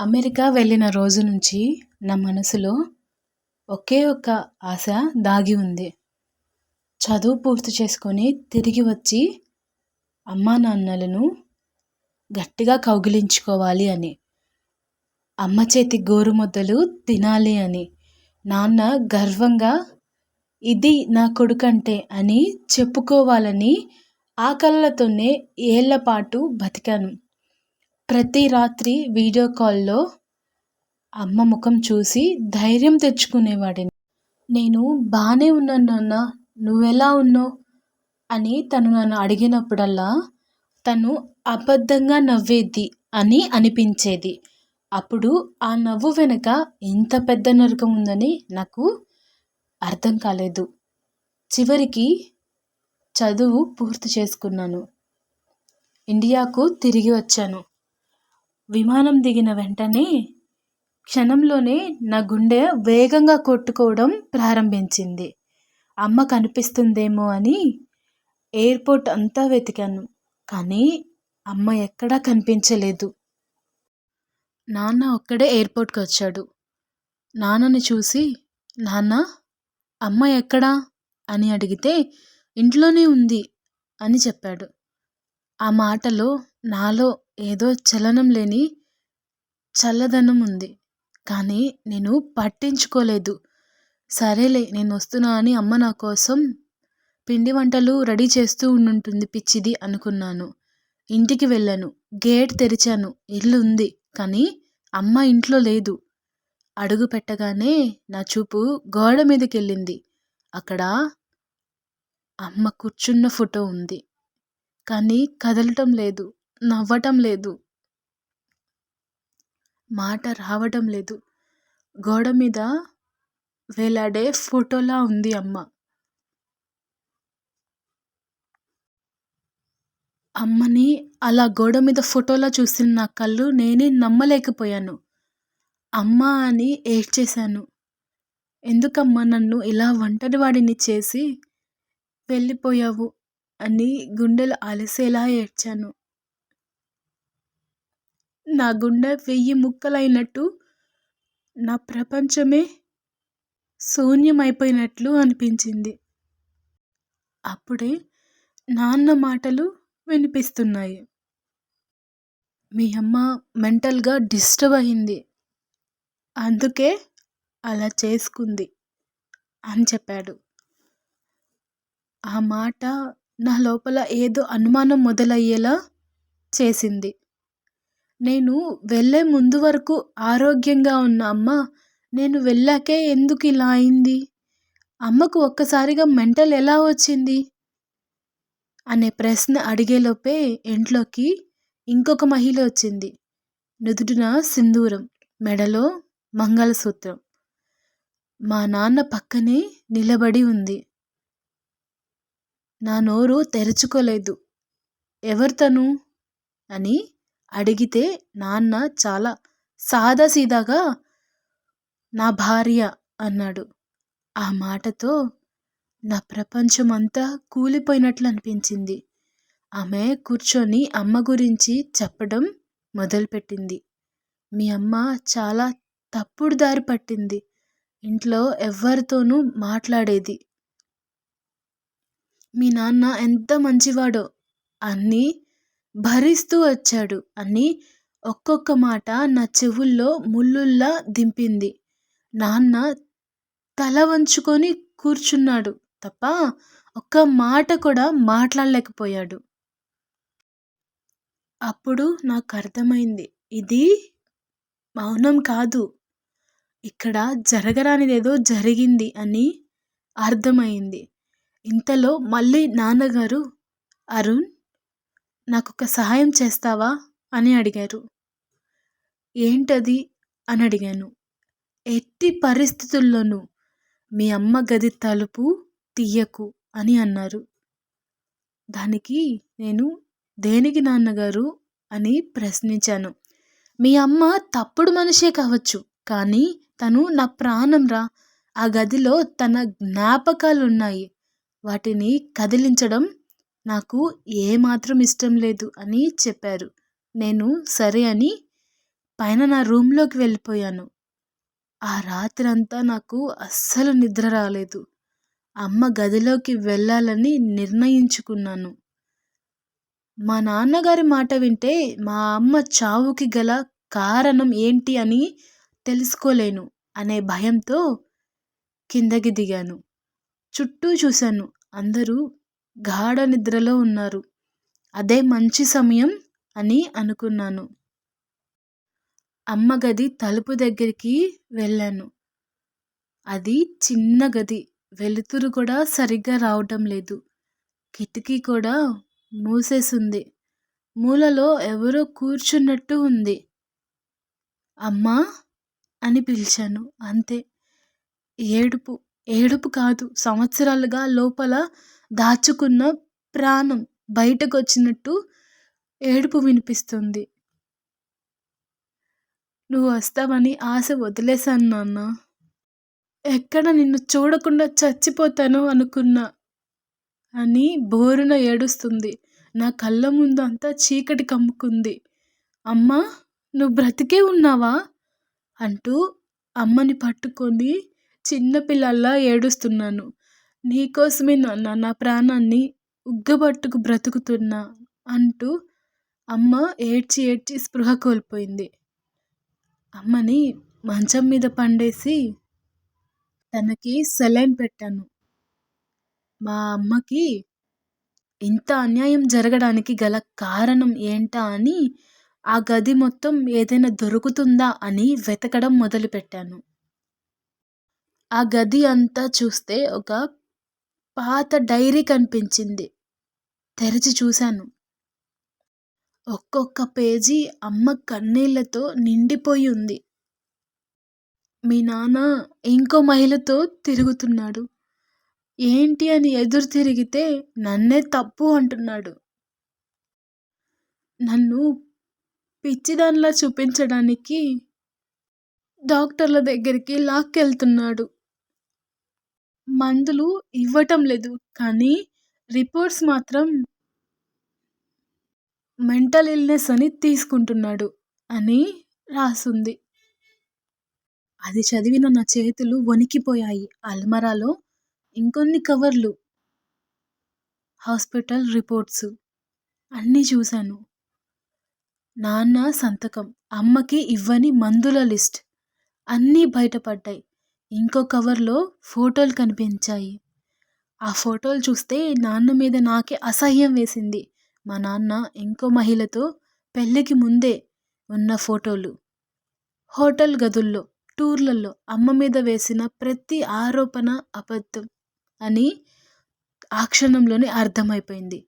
America వెళ్ళిన రోజు నుంచి నా మనసులో ఒకే ఒక్క ఆశ దాగి ఉంది. చదువు పూర్తి చేసుకొని తిరిగి వచ్చి అమ్మా నాన్నలను గట్టిగా కౌగిలించుకోవాలి అని అమ్మ చేతి గోరుముద్దలు తినాలి అని నాన్న గర్వంగా ఇది నా కొడుకంటే అని చెప్పుకోవాలని ఆ కళ్ళతోనే ఏళ్ళ పాటు బతికాను. ప్రతి రాత్రి వీడియో కాల్లో అమ్మ ముఖం చూసి ధైర్యం తెచ్చుకునేవాడిని. నేను బాగానే ఉన్నాను నాన్న నువ్వెలా ఉన్నావు? అని తను నన్ను అడిగినప్పుడల్లా తను అబద్ధంగా నవ్వేది అని అనిపించేది. అప్పుడు ఆ నవ్వు వెనుక ఎంత పెద్ద నరకం ఉందని నాకు అర్థం కాలేదు. చివరికి చదువు పూర్తి చేసుకున్నాను. ఇండియాకు తిరిగి వచ్చాను. విమానం దిగిన వెంటనే క్షణంలోనే నా గుండె వేగంగా కొట్టుకోవడం ప్రారంభించింది. అమ్మ కనిపిస్తుందేమో అని ఎయిర్పోర్ట్ అంతా వెతికాను కానీ అమ్మ ఎక్కడా కనిపించలేదు. నాన్న ఒక్కడే ఎయిర్పోర్ట్కి వచ్చాడు. నాన్నని చూసి నాన్న అమ్మ ఎక్కడా? అని అడిగితే ఇంట్లోనే ఉంది అని చెప్పాడు. ఆ మాటలో నాలో ఏదో చలనం లేని చల్లదనం ఉంది. కానీ నేను పట్టించుకోలేదు. సరేలే నేను వస్తున్నా అని అమ్మ నా కోసం పిండి వంటలు రెడీ చేస్తూ ఉండుంటుంది పిచ్చిది అనుకున్నాను. ఇంటికి వెళ్ళాను. గేట్ తెరిచాను. ఇల్లు ఉంది కానీ అమ్మ ఇంట్లో లేదు. అడుగు పెట్టగానే నా చూపు గోడ మీదకి వెళ్ళింది అక్కడ అమ్మ కూర్చున్న ఫోటో ఉంది. కానీ కదలటం లేదు. నవ్వటం లేదు. మాట రావటం లేదు. గోడ మీద వేలాడే ఫోటోలా ఉంది అమ్మ. అమ్మని అలా గోడ మీద ఫోటోలా చూసిన నా కళ్ళు నేనే నమ్మలేకపోయాను. అమ్మ అని ఏడ్చేశాను. ఎందుకమ్మా నన్ను ఇలా ఒంటరివాడిని చేసి వెళ్ళిపోయావు అని గుండెలు అలసేలా ఏడ్చాను. నా గుండె వెయ్యి ముక్కలైనట్టు నా ప్రపంచమే శూన్యమైపోయినట్లు అనిపించింది. అప్పుడే నాన్న మాటలు వినిపిస్తున్నాయి. మీ అమ్మ మెంటల్గా డిస్టర్బ్ అయింది. అందుకే అలా చేసుకుంది అని చెప్పాడు. ఆ మాట నా లోపల ఏదో అనుమానం మొదలయ్యేలా చేసింది. నేను వెళ్ళే ముందు వరకు ఆరోగ్యంగా ఉన్న అమ్మ నేను వెళ్ళాకే ఎందుకు ఇలా అయింది? అమ్మకు ఒక్కసారిగా మెంటల్ ఎలా వచ్చింది? అనే ప్రశ్న అడిగేలోపే ఇంట్లోకి ఇంకొక మహిళ వచ్చింది. నుదుటిన సింధూరం మెడలో మంగళసూత్రం. మా నాన్న పక్కనే నిలబడి ఉంది. నా నోరు తెరుచుకోలేదు. ఎవరు తను? అని అడిగితే నాన్న చాలా సాదాసీదాగా నా భార్య అన్నాడు. ఆ మాటతో నా ప్రపంచం అంతా కూలిపోయినట్లు అనిపించింది ఆమె కూర్చొని అమ్మ గురించి చెప్పడం మొదలుపెట్టింది. మీ అమ్మ చాలా తప్పుడు దారి పట్టింది. ఇంట్లో ఎవరితోనూ మాట్లాడేది. మీ నాన్న ఎంత మంచివాడో అన్నీ భరిస్తూ వచ్చాడు అని ఒక్కొక్క మాట నా చెవుల్లో ముళ్ళుల్లా దింపింది. నాన్న తల వంచుకొని కూర్చున్నాడు తప్ప ఒక్క మాట కూడా మాట్లాడలేకపోయాడు. అప్పుడు నాకు అర్థమైంది ఇది మౌనం కాదు ఇక్కడ జరగరానిదేదో జరిగింది అని అర్థమైంది. ఇంతలో మళ్ళీ నాన్నగారు అరుణ్ నాకు ఒక సహాయం చేస్తావా? అని అడిగారు. ఏంటది? అని అడిగాను. ఎట్టి పరిస్థితుల్లోనూ మీ అమ్మ గది తలుపు తీయకు అని అన్నారు. దానికి నేను దేనికి నాన్నగారు? అని ప్రశ్నించాను. మీ అమ్మ తప్పుడు మనిషే కావచ్చు కానీ తను నా ప్రాణంరా ఆ గదిలో తన జ్ఞాపకాలు ఉన్నాయి వాటిని కదిలించడం నాకు ఏమాత్రం ఇష్టం లేదు అని చెప్పారు. నేను సరే అని పైన నా రూమ్లోకి వెళ్ళిపోయాను. ఆ రాత్రంతా నాకు అస్సలు నిద్ర రాలేదు. అమ్మ గదిలోకి వెళ్ళాలని నిర్ణయించుకున్నాను. మా నాన్నగారి మాట వింటే మా అమ్మ చావుకి గల కారణం ఏంటి అని తెలుసుకోలేను అనే భయంతో కిందకి దిగాను. చుట్టూ చూశాను. అందరూ గాఢ నిద్రలో ఉన్నారు. అదే మంచి సమయం అని అనుకున్నాను. అమ్మ గది తలుపు దగ్గరికి వెళ్ళాను. అది చిన్న గది. వెలుతురు కూడా సరిగ్గా రావటం లేదు. కిటికీ కూడా మూసేసింది. మూలలో ఎవరో కూర్చున్నట్టు ఉంది. అమ్మా అని పిలిచాను. అంతే. ఏడుపు. ఏడుపు కాదు. సంవత్సరాలుగా లోపల దాచుకున్న ప్రాణం బయటకు వచ్చినట్టు ఏడుపు వినిపిస్తుంది. నువ్వు వస్తావని ఆశ వదిలేశాను నాన్న. ఎక్కడ నిన్ను చూడకుండా చచ్చిపోతాను అనుకున్నా అని బోరున ఏడుస్తుంది. నా కళ్ళ ముందు అంతా చీకటి కమ్ముకుంది. అమ్మ నువ్వు బ్రతికే ఉన్నావా? అంటూ అమ్మని పట్టుకొని చిన్నపిల్లల్లా ఏడుస్తున్నాను. నీకోసమే నాన్న నా ప్రాణాన్ని ఉగ్గబట్టుకు బ్రతుకుతున్నా అంటూ అమ్మ ఏడ్చి ఏడ్చి స్పృహ కోల్పోయింది. అమ్మని మంచం మీద పండేసి తనకి సెలైన్ పెట్టాను. మా అమ్మకి ఇంత అన్యాయం జరగడానికి గల కారణం ఏంటా అని ఆ గది మొత్తం ఏదైనా దొరుకుతుందా అని వెతకడం మొదలుపెట్టాను. ఆ గది అంతా చూస్తే ఒక పాత డైరీ కనిపించింది. తెరిచి చూశాను. ఒక్కొక్క పేజీ అమ్మ కన్నీళ్ళతో నిండిపోయి ఉంది. మీ నాన్న ఇంకో మహిళతో తిరుగుతున్నాడు. ఏంటి అని ఎదురు తిరిగితే నన్నే తప్పు అంటున్నాడు. నన్ను పిచ్చిదానిలా చూపించడానికి డాక్టర్ల దగ్గరికి లాక్కెళ్తున్నాడు. మందులు ఇవ్వటం లేదు. కానీ రిపోర్ట్స్ మాత్రం మెంటల్ ఇల్నెస్ అని తీసుకుంటున్నాడు అని రాసుంది. అది చదివిన నా చేతులు వణికిపోయాయి. అల్మరాలో ఇంకొన్ని కవర్లు హాస్పిటల్ రిపోర్ట్స్ అన్నీ చూశాను. నాన్న సంతకం అమ్మకి ఇవ్వని మందుల లిస్ట్ అన్నీ బయటపడ్డాయి. ఇంకో కవర్లో ఫోటోలు కనిపించాయి. ఆ ఫోటోలు చూస్తే నాన్న మీద నాకే అసహ్యం వేసింది. మా నాన్న ఇంకో మహిళతో పెళ్ళికి ముందే ఉన్న ఫోటోలు. హోటల్ గదుల్లో టూర్లలో అమ్మ మీద వేసిన ప్రతి ఆరోపణ అబద్ధం అని ఆ క్షణంలోనే అర్థమైపోయింది.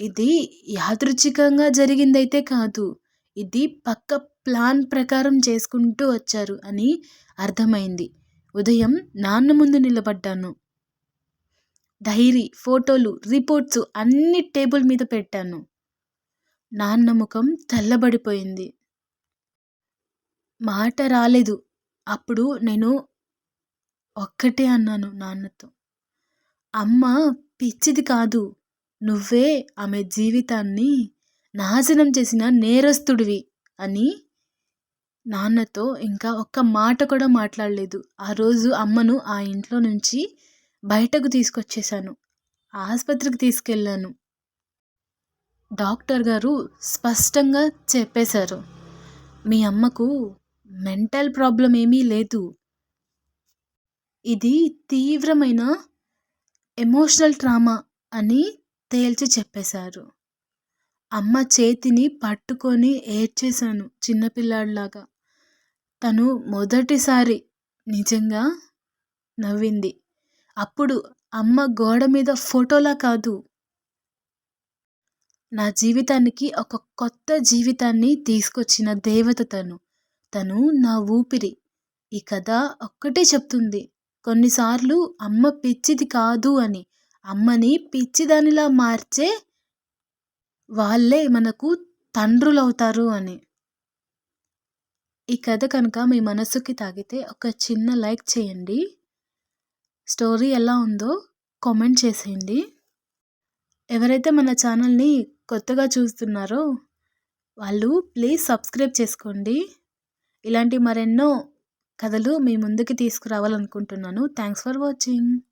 ఇది యాదృచ్ఛికంగా జరిగిందైతే కాదు ఇది పక్క ప్లాన్ ప్రకారం చేసుకుంటూ వచ్చారు అని అర్థమైంది. ఉదయం నాన్న ముందు నిలబడ్డాను. డైరీ ఫోటోలు రిపోర్ట్స్ అన్ని టేబుల్ మీద పెట్టాను. నాన్న ముఖం తెల్లబడిపోయింది మాట రాలేదు. అప్పుడు నేను ఒక్కటే అన్నాను నాన్నతో. అమ్మ పిచ్చిది కాదు. నువ్వే ఆమె జీవితాన్ని నాశనం చేసిన నేరస్తుడివి అని నాన్నతో ఇంకా ఒక్క మాట కూడా మాట్లాడలేదు. ఆ రోజు అమ్మను ఆ ఇంట్లో నుంచి బయటకు తీసుకొచ్చేసాను ఆసుపత్రికి తీసుకెళ్ళాను. డాక్టర్ గారు స్పష్టంగా చెప్పేశారు. మీ అమ్మకు మెంటల్ ప్రాబ్లం ఏమీ లేదు. ఇది తీవ్రమైన ఎమోషనల్ ట్రామా అని తేల్చి చెప్పేశారు. అమ్మ చేతిని పట్టుకొని ఏడ్చేశాను చిన్నపిల్లాడిలాగా తను మొదటిసారి నిజంగా నవ్వింది. అప్పుడు అమ్మ గోడ మీద ఫోటోలా కాదు. నా జీవితానికి ఒక కొత్త జీవితాన్ని తీసుకొచ్చిన దేవత తను. తను నా ఊపిరి. ఈ కథ ఒక్కటే చెప్తుంది. కొన్నిసార్లు అమ్మ పిచ్చిది కాదు అని. అమ్మని పిచ్చిదానిలా మార్చే వాళ్ళే మనకు తండ్రులవుతారు అని. ఈ కథ కనుక మీ మనసుకి తాగితే ఒక చిన్న లైక్ చేయండి. స్టోరీ ఎలా ఉందో కామెంట్ చేసేయండి. ఎవరైతే మన ఛానల్ని కొత్తగా చూస్తున్నారో వాళ్ళు ప్లీజ్ సబ్స్క్రైబ్ చేసుకోండి. ఇలాంటి మరెన్నో కథలు మీ ముందుకి తీసుకురావాలనుకుంటున్నాను. Thanks for watching.